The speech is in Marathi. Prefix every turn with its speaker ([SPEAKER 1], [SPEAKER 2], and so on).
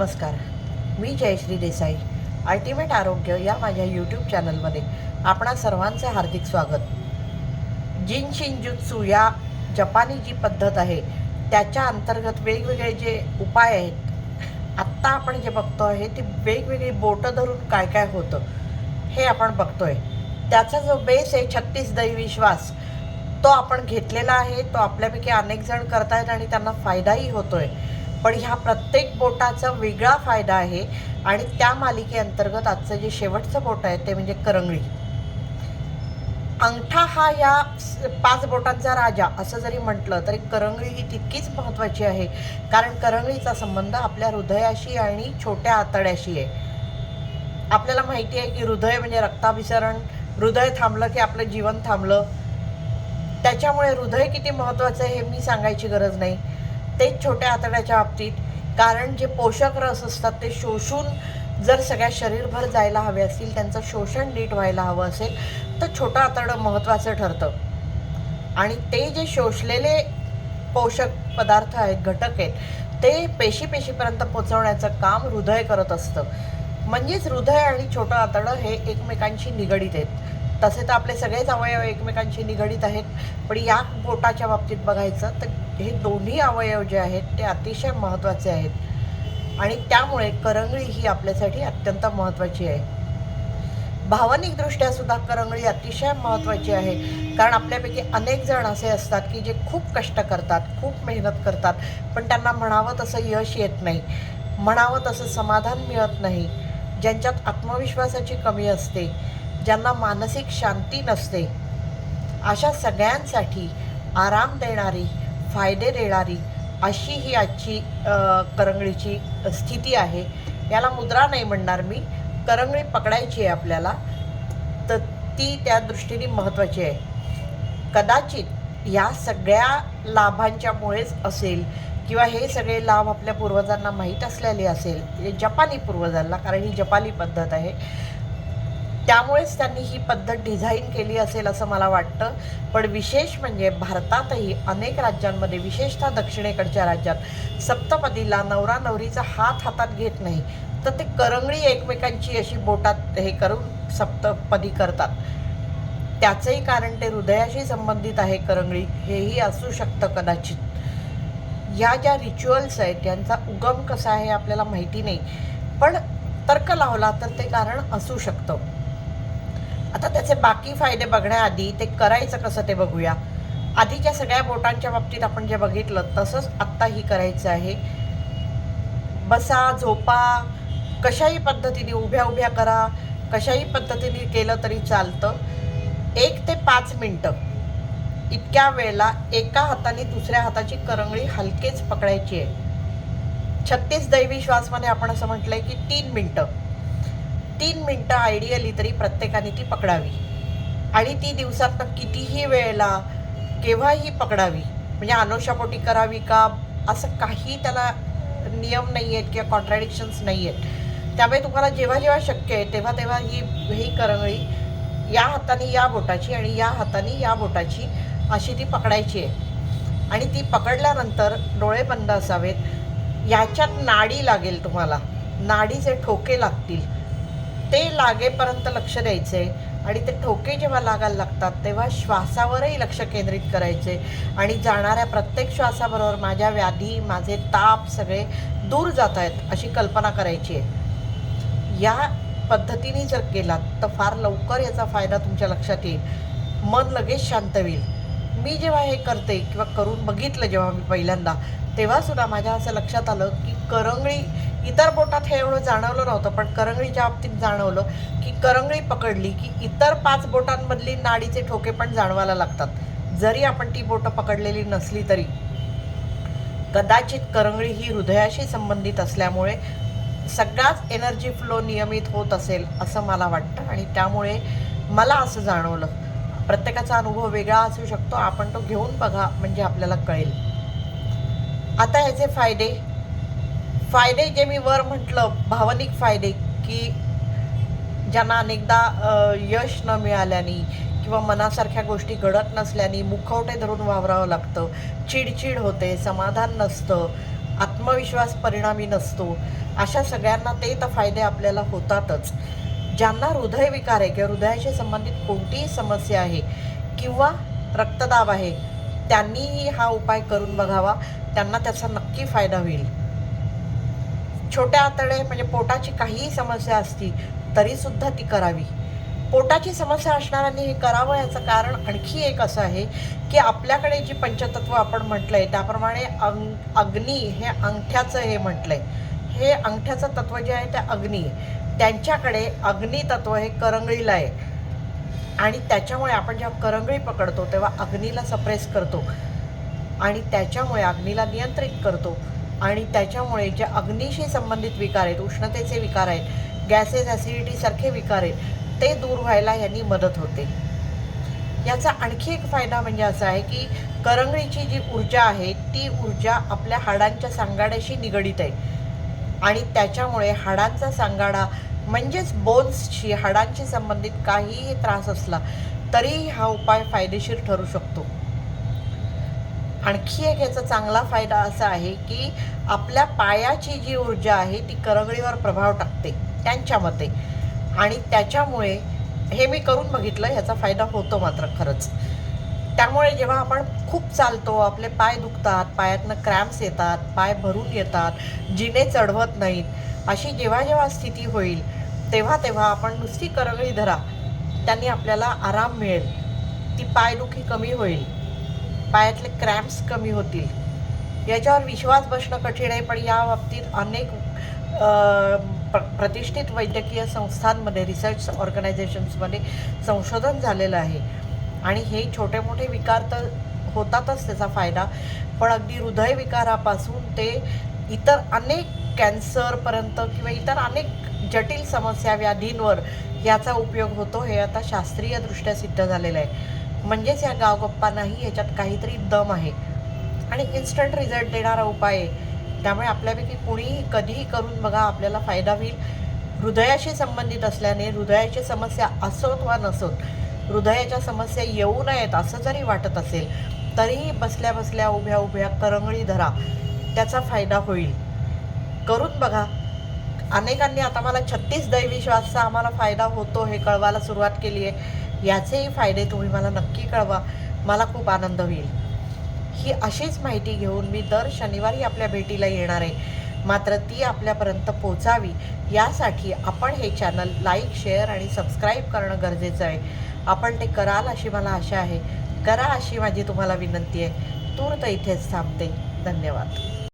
[SPEAKER 1] नमस्कार. मी जयश्री देसाई अल्टिमेट आरोग्य या माझ्या यूट्यूब चॅनलमध्ये आपणा सर्वांचे हार्दिक स्वागत. जिन शिनजुत्सू या जपानी जी पद्धत आहे त्याच्या अंतर्गत वेगवेगळे जे उपाय आहेत आत्ता आपण जे बघतो आहे ती वेगवेगळी बोटं धरून काय काय होतं हे आपण बघतोय. त्याचा जो बेस आहे छत्तीस दैविश्वास तो आपण घेतलेला आहे तो आपल्यापैकी अनेक जण करतायत आणि त्यांना फायदाही होतोय. पण ह्या प्रत्येक बोटाचा वेगळा फायदा आहे आणि त्या मालिकेअंतर्गत आजचं जे शेवटचं बोट आहे ते म्हणजे करंगळी. अंगठा हा या स- पाच बोटांचा राजा असं जरी म्हटलं तरी करंगळी ही तितकीच महत्त्वाची आहे. कारण करंगळीचा संबंध आपल्या हृदयाशी आणि छोट्या आतड्याशी आहे. आपल्याला माहिती आहे की हृदय म्हणजे रक्ताभिसरण हृदय थांबलं की आपलं जीवन थांबलं. त्याच्यामुळे हृदय किती महत्त्वाचं आहे हे मी सांगायची गरज नाही. तेच छोट्या आतड्याच्या बाबतीत कारण जे पोषक रस असतात ते शोषून जर सगळ्या शरीरभर जायला हवे असतील त्यांचं शोषण नीट व्हायला हवं असेल तर छोटं आतडं महत्त्वाचं ठरतं. आणि ते जे शोषलेले पोषक पदार्थ आहेत घटक आहेत ते पेशी पेशीपर्यंत पोचवण्याचं काम हृदय करत असतं. म्हणजेच हृदय आणि छोटं आतडं हे एकमेकांशी निगडीत आहेत. तसे तर आपले सगळेच अवयव एकमेकांशी निगडीत आहेत. पण या बोटाच्या बाबतीत बघायचं तर हे दोन्ही अवयव जे आहेत ते अतिशय महत्त्वाचे आहेत. आणि त्यामुळे करंगळी ही आपल्यासाठी अत्यंत महत्त्वाची आहे. भावनिकदृष्ट्या सुद्धा करंगळी अतिशय महत्त्वाची आहे. कारण आपल्यापैकी अनेक जण असे असतात की जे खूप कष्ट करतात खूप मेहनत करतात पण त्यांना म्हणावं तसं यश येत नाही. म्हणावं तसं समाधान मिळत नाही. ज्यांच्यात आत्मविश्वासाची कमी असते ज्यांना मानसिक शांती नसते. अशा सगळ्यांसाठी आराम देणारी फायदे देणारी अशी ही आजची करंगळीची स्थिती आहे. याला मुद्रा नाही म्हणणार मी. करंगळी पकडायची आहे आपल्याला. तर ती त्या दृष्टीने महत्त्वाची आहे. कदाचित या सगळ्या लाभांच्यामुळेच असेल किंवा हे सगळे लाभ आपल्या पूर्वजांना माहीत असलेले असेल जपानी पूर्वजांना कारण ही जपानी पद्धत आहे. त्यामुळेच त्यांनी ही पद्धत डिझाईन केली असेल असं मला वाटतं. पण विशेष म्हणजे भारतातही अनेक राज्यांमध्ये विशेषतः दक्षिणेकडच्या राज्यात सप्तपदीला नवरा नवरीचा हात हातात घेत नाही. तर ते करंगळी एकमेकांची अशी बोटात हे करून सप्तपदी करतात. त्याचंही कारण ते हृदयाशी संबंधित आहे करंगळी. हेही असू शकतं कदाचित. या ज्या रिच्युअल्स आहेत यांचा उगम कसा आहे आपल्याला माहिती नाही. पण तर्क लावला तर ते कारण असू शकतं. आता त्याचे बाकी फायदे बघण्याआधी ते करायचं कसं ते बघूया. आधीच्या सगळ्या बोटांच्या बाबतीत आपण जे बघितलं तसंच आत्ताही करायचं आहे. बसा झोपा कशाही पद्धतीने उभ्या उभ्या करा कशाही पद्धतीने केलं तरी चालतं. एक ते पाच मिनटं. इतक्या वेळेला एका हाताने दुसऱ्या हाताची करंगळी हलकेच पकडायची आहे. छत्तीस दैवी श्वासमध्ये आपण असं म्हटलंय की तीन मिनटं. तीन मिनटं आयडियली तरी प्रत्येकाने ती पकडावी. आणि ती दिवसात कितीही वेळेला केव्हाही पकडावी. म्हणजे अनुषापोटी करावी का? असं काही त्याला नियम नाही आहेत किंवा कॉन्ट्रॅडिक्शन्स नाही आहेत त्यामुळे तुम्हाला जेव्हा जेव्हा शक्य आहे तेव्हा तेव्हा ही ही करंगळी या हाताने या बोटाची आणि या हाताने या बोटाची अशी ती पकडायची आहे. आणि ती पकडल्यानंतर डोळे बंद असावेत. याच्यात नाडी लागेल तुम्हाला. नाडीचे ठोके लागतील. ते लागेपर्यंत लक्ष द्यायचे आणि ते ठोके जेव्हा लागायला लागतात तेव्हा श्वासावरही लक्ष केंद्रित करायचे. आणि जाणाऱ्या प्रत्येक श्वासाबरोबर माझ्या व्याधी माझे ताप सगळे दूर जात आहेत अशी कल्पना करायची आहे. या पद्धतीने जर केलात तर फार लवकर याचा फायदा तुमच्या लक्षात येईल. मन लगेच शांत होईल. मी जेव्हा हे करते किंवा करून बघितलं जेव्हा मी पहिल्यांदा तेव्हासुद्धा माझ्या असं लक्षात आलं की करंगळी इतर बोटात हे एवढं जाणवलं नव्हतं पण करंगळीच्या बाबतीत जाणवलं की करंगळी पकडली की इतर पाच बोटांमधली नाडीचे ठोके पण जाणवायला लागतात. जरी आपण ती बोटं पकडलेली नसली तरी. कदाचित करंगळी ही हृदयाशी संबंधित असल्यामुळे सगळाच एनर्जी फ्लो नियमित होत असेल असं मला वाटतं आणि त्यामुळे मला असं जाणवलं. प्रत्येकाचा अनुभव वेगळा असू शकतो आपण तो घेऊन बघा म्हणजे आपल्याला कळेल. आता ह्याचे फायदे फायदे जे मी वर म्हटलं भावनिक फायदे की ज्यांना अनेकदा यश न मिळाल्याने किंवा मनासारख्या गोष्टी घडत नसल्याने मुखवटे धरून वावरावं लागतं. चिडचिड होते समाधान नसतं आत्मविश्वास परिणामी नसतो. अशा सगळ्यांना ते तर फायदे आपल्याला होतातच. ज्यांना हृदयविकार आहे किंवा हृदयाशी संबंधित कोणतीही समस्या आहे किंवा रक्तदाब आहे त्यांनीही हा उपाय करून बघावा. त्यांना त्याचा नक्की फायदा होईल. छोट्या आतडे म्हणजे पोटाची काहीही समस्या असती तरी सुद्धा ती करावी. पोटाची समस्या असणाऱ्यांनी हे करावं याचं कारण आणखी एक असं आहे की आपल्याकडे जी पंचतत्व आपण म्हटलंय त्याप्रमाणे अंग अग्नी हे अंगठ्याचं हे म्हटलंय. हे अंगठ्याचं तत्व जे आहे ते अग्नी त्यांच्याकडे अग्नी तत्व हे करंगळीला आहे. आणि त्याच्यामुळे आपण जेव्हा करंगळी पकडतो तेव्हा अग्नीला सप्रेस करतो. आणि त्याच्यामुळे अग्नीला नियंत्रित करतो. आणि त्याच्यामुळे जे अग्नीशी संबंधित विकार आहेत उष्णतेचे विकार आहेत गॅसेस ॲसिडिटीसारखे विकार आहेत ते दूर व्हायला यांनी मदत होते. याचा आणखी एक फायदा म्हणजे असा आहे की करंगळीची जी ऊर्जा आहे ती ऊर्जा आपल्या हाडांच्या सांगाड्याशी निगडीत आहे. आणि त्याच्यामुळे हाडांचा सांगाडा म्हणजेच बोन्सशी हाडांशी संबंधित काहीही त्रास असला तरी हा उपाय फायदेशीर ठरू शकतो. आणखी एक याचा चांगला फायदा असा आहे की आपल्या पायाची जी ऊर्जा आहे ती करंगळीवर प्रभाव टाकते त्यांच्या मते. आणि त्याच्यामुळे हे मी करून बघितलं ह्याचा फायदा होतो मात्र खरंच. त्यामुळे जेव्हा आपण खूप चालतो आपले पाय दुखतात पायातनं क्रॅम्प्स येतात पाय भरून येतात जिने चढवत नाहीत अशी जेव्हा जेव्हा स्थिती होईल तेव्हा तेव्हा आपण नुसती करंगळी धरा त्यांनी आपल्याला आराम मिळेल. ती पायदुखी कमी होईल. पायातले क्रॅम्प्स कमी होतील. याच्यावर विश्वास बसणं कठीण आहे पण या बाबतीत अनेक प्र- प्रतिष्ठित वैद्यकीय संस्थांमध्ये रिसर्च ऑर्गनायझेशन्समध्ये संशोधन झालेलं आहे. आणि हे छोटे मोठे विकार तर होतातच त्याचा फायदा पण अगदी हृदयविकारापासून ते इतर अनेक कॅन्सरपर्यंत किंवा इतर अनेक जटिल समस्या व्याधींवर याचा उपयोग होतो हे आता शास्त्रीयदृष्ट्या सिद्ध झालेलं आहे. म्हणजेच या गावगप्पांनाही याच्यात काहीतरी दम आहे. आणि इन्स्टंट रिझल्ट देणारा उपाय आहे. त्यामुळे आपल्यापैकी कुणीही कधीही करून बघा आपल्याला फायदा होईल. हृदयाशी संबंधित असल्याने हृदयाची समस्या असोत वा नसोत हृदयाच्या समस्या येऊ नयेत असं जरी वाटत असेल तरीही बसल्या बसल्या उभ्या उभ्या करंगळी धरा. त्याचा फायदा होईल. करून बघा. अनेकांनी आता मला छत्तीस दैविश्वासचा आम्हाला फायदा होतो हे कळवायला सुरुवात केली आहे. याचेही फायदे तुम्ही मला नक्की कळवा. मला खूप आनंद होईल. ही अशीच माहिती घेऊन मी दर शनिवारी आपल्या भेटीला येणार आहे. मात्र ती आपल्यापर्यंत पोचावी यासाठी आपण हे चॅनल लाईक शेअर आणि सबस्क्राईब करणं गरजेचं आहे. आपण ते कराल अशी मला आशा आहे. करा अशी माझी तुम्हाला विनंती आहे. तूर्त इथेच थांबते. धन्यवाद.